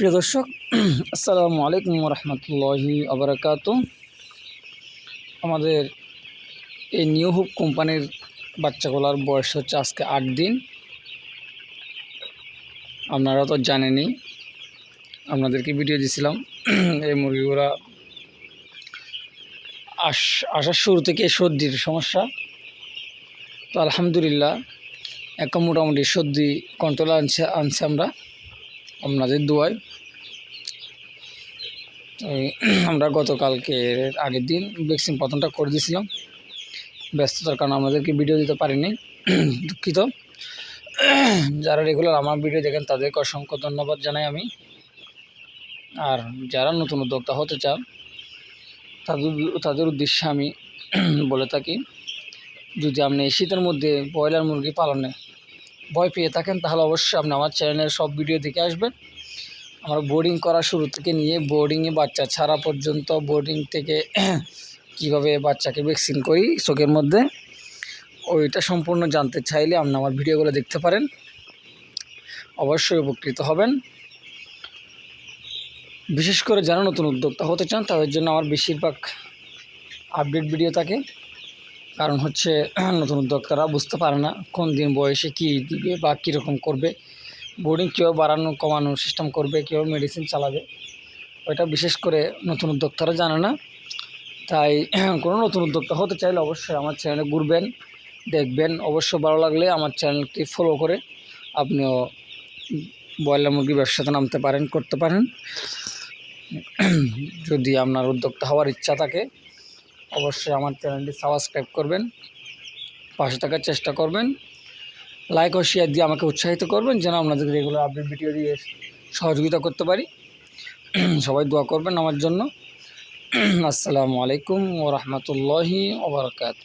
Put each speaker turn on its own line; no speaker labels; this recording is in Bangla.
প্রিয় দর্শক, আসসালামু আলাইকুম রহমতুল্লাহি আবরাকাত। আমাদের এই নিউ হুপ কোম্পানির বাচ্চাগুলোর বয়স হচ্ছে আজকে আট দিন। আপনারা তো জানেনই, আপনাদেরকে ভিডিও দিয়েছিলাম এই মুরগিগুলা আস, আসার শুরু থেকে সর্দির সমস্যা। তো আলহামদুলিল্লাহ, এখন মোটামুটি সর্দি কন্ট্রোল আনছে আনছে আমরা। আপনাদের দোয়ায়। আমরা গতকালকে আগের দিন ভ্যাকসিন প্রথমটা করে দিয়েছিলাম। ব্যস্ততার কারণে আমাদেরকে ভিডিও দিতে পারিনি। দুঃখিত। যারা রেগুলার আমার ভিডিও দেখেন, তাদেরকে অসংখ্য ধন্যবাদ জানাই আমি। আর যারা নতুন উদ্যোক্তা হতে চান, তাদের তাদের উদ্দেশ্যে আমি বলে থাকি, যদি আপনি শীতের মধ্যে ব্রয়লার মুরগি পালনে ভয় পেয়ে থাকেন, তাহলে অবশ্যই আপনি আমার চ্যানেলের সব ভিডিও দেখে আসবেন। আমরা বোর্ডিং করা শুরু থেকে নিয়ে বোর্ডিংয়ে বাচ্চা ছাড়া পর্যন্ত বোর্ডিং থেকে কীভাবে বাচ্চাকে ভ্যাকসিন করি, চোখের মধ্যে, ওইটা সম্পূর্ণ জানতে চাইলে আপনি আমার ভিডিওগুলো দেখতে পারেন। অবশ্যই উপকৃত হবেন। বিশেষ করে যারা নতুন উদ্যোক্তা হতে চান, তাদের জন্য আমার বেশিরভাগ আপডেট ভিডিও থাকে। কারণ হচ্ছে নতুন উদ্যোক্তারা বুঝতে পারে না কোন দিন বয়সে কী দিবে বা কীরকম করবে। বোর্ডিং কীভাবে বাড়ানো, কমানো সিস্টেম করবে, কীভাবে মেডিসিন চালাবে, ওইটা বিশেষ করে নতুন উদ্যোক্তারা জানে না। তাই, কোনো নতুন উদ্যোক্তা হতে চাইলে অবশ্যই আমার চ্যানেলে ঘুরবেন, দেখবেন। অবশ্য ভালো লাগলে আমার চ্যানেলটি ফলো করে আপনিও ব্রয়লার মুরগি ব্যবসাতে নামতে পারেন, করতে পারেন। যদি আপনার উদ্যোক্তা হওয়ার ইচ্ছা থাকে অবশ্যই আমার চ্যানেলটি সাবস্ক্রাইব করবেন, পাশে থাকার চেষ্টা করবেন লাইক ও শেয়ার দিয়ে আমাকে উৎসাহিত করবেন যেন আপনাদের রেগুলার আপডেট ভিডিও দিয়ে সহযোগিতা করতে পারি। সবাই দোয়া করবেন আমার জন্য। আসসালামু আলাইকুম ও রহমতুল্লাহি ওবরাকাত